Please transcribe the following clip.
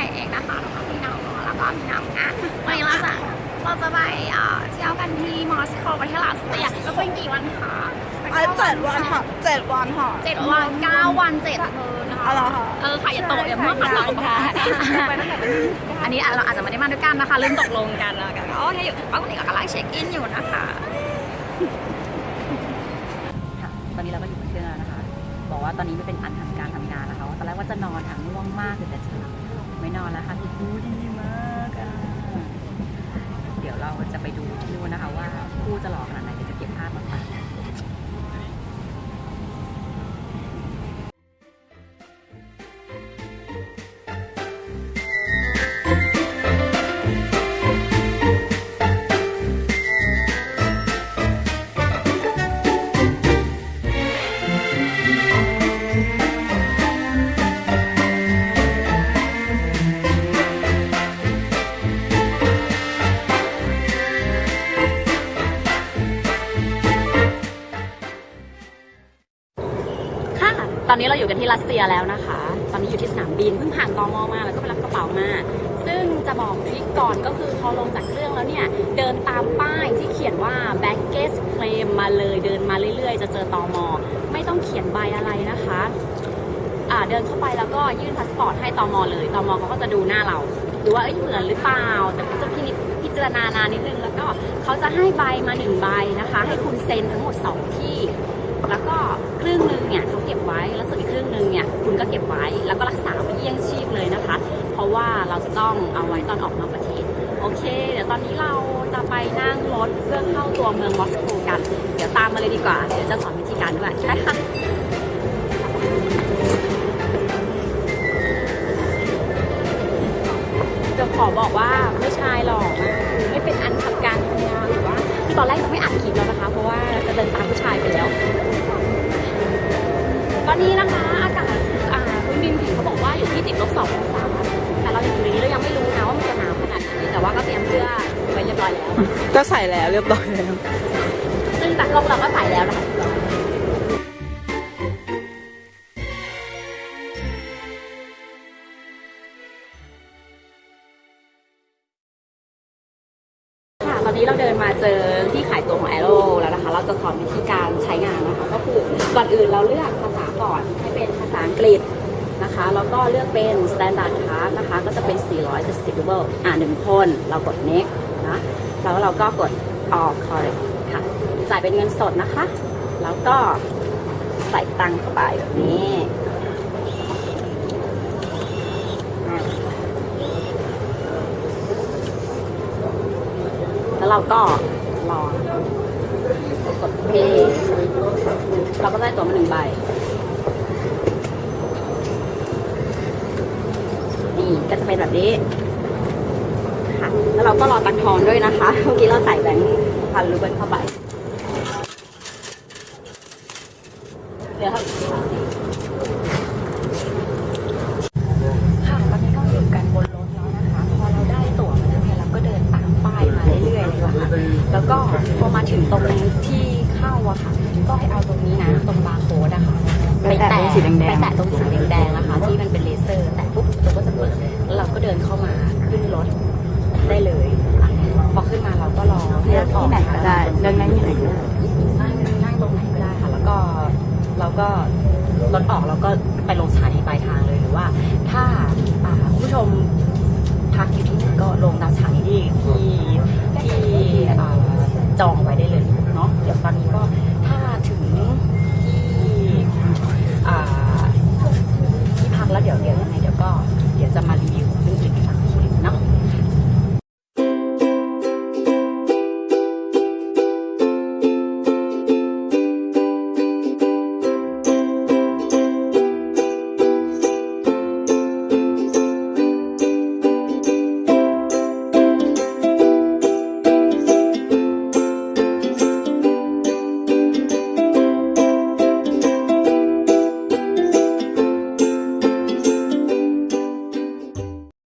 ญ่เองนะคะพี่น้อแล้วก็พี่น้อนะวันนี้เราจะเราจะไปเที่ยวกันที่มอสโกประเทศรัสเซียแล้วเป็นกี่วันคะเจ็ดวันค่ะเจ็ดวันค่ะเจ็ดวันเก้าวันเจ็ดคืนนะคะ เออค่ะอย่าโตอย่าเมื่อขัดตกค่ะอันนี้เราอาจจะไม่ได้มาด้วยกันนะคะลืมตกลงกันแล้วกันโอเคอยู่ตอนนี้ก็กำลังเช็คอินอยู่นะคะตอนนี้เราก็อยู่บนเครื่องแล้วนะคะ บอกว่าตอนนี้ไม่เป็นอันทำการทำงานนะคะตอนแรกว่าจะนอนค่งง่วงมากถึงแต่เช้า นอนแล้วค่ะคือดูดีมากอะเดี๋ยวเราจะไปดูที่นู่นนะคะว่าคู่จะหล่อขนาดไหนเดี๋ยวจะ ตอนนี้เราอยู่กันที่รัสเซียแล้วนะคะ ตอนนี้อยู่ที่สนามบินเพิ่งผ่านตมอมาแล้วก็ไปรับกระเป๋ามา ซึ่งจะบอกทริคก่อนก็คือพอลงจากเครื่องแล้วเนี่ย เดินตามป้ายที่เขียนว่า baggage claim มาเลยเดินมาเรื่อยๆ จะเจอตอมอไม่ต้องเขียนใบอะไรนะคะอ่าเดินเข้าไปแล้วก็ยื่นพาสปอร์ตให้ตอมอเลยตอมอเขาก็จะดูหน้าเราดูว่าเอ้ยเหมือนหรือเปล่า แต่เขาจะพินิจพิจารณานานนิดนึงแล้วก็เขาจะให้ใบมาหนึ่งใบนะคะ ให้คุณเซ็นทั้งหมดสองที่ เราจะไปนั่งรถเพื่อเข้าตัวเมืองมอสโกกัน เดี๋ยวตามมาเลยดีกว่า เดี๋ยวจะสอนวิธีการด้วยใช่ค่ะจะขอบอกว่าผู้ชายหล่อมากคือไม่เป็นอันทำการทำงานหรือว่าตอนแรกจะไม่อัดคลิปแล้วนะคะ เพราะว่าจะเดินตามผู้ชายไปแล้ว ตอนนี้นะคะอากาศอ่าคุณบินผิงเขาบอกว่าอยู่ที่ติดลบสององศา ก็ใส่แล้วเรียบร้อยแล้ว ซึ่งตัดลงเราก็ใส่แล้วนะคะค่ะตอนนี้เราเดินมาเจอที่ขายตัวของ Aero แล้วนะคะ เราจะสอนวิธีการใช้งานนะคะ ก็คือก่อนอื่นเราเลือกภาษาก่อนให้เป็นภาษาอังกฤษนะคะแล้วก็เลือกเป็น standard card นะคะ ก็จะเป็น 470 ruble อ่าหนึ่งคน เรากด next แล้วเราก็กด all correct ค่ะ จ่ายเป็นเงินสดนะคะ แล้วก็ใส่ตังค์เข้าไปแบบนี้แล้วเราก็รอกดเพย์เราก็ได้ตัวมาหนึ่งใบนี่ก็จะเป็นแบบนี้ แล้วเราก็รอตังค์ทอนด้วยนะคะ เมื่อกี้เราใส่แบงค์พันรูเบิลเข้าไปเดี๋ยวครับค่ะตอนนี้ก็อยู่กันบนรถแล้วนะคะ พอเราได้ตั๋วมาแล้วเนี่ยเราก็เดินตามป้ายมาเรื่อยๆเลยค่ะแล้วก็พอมาถึงตรงที่เข้าอะค่ะก็ให้เอาตรงนี้นะตรงบาร์โค้ดอะค่ะไปแตะสีแดงไปแตะตรงสีแดงๆนะคะ ที่มันเป็นเลเซอร์ แตะปุ๊บตัวก็จะเปิดแล้วเราก็เดินเข้ามาขึ้นรถ ที่ไหนก็ได้เดินนั่งที่ไหนก็ได้นั่งนั่งตรงไหนก็ได้ค่ะ แล้วก็เราก็รถออกเราก็ไปลงสถานีปลายทางเลยหรือว่า ถ้าอ่าคุณผู้ชมพักอยู่ที่ไหนก็ลงตามสถานีที่ที่ที่อ่าจองไว้ได้เลย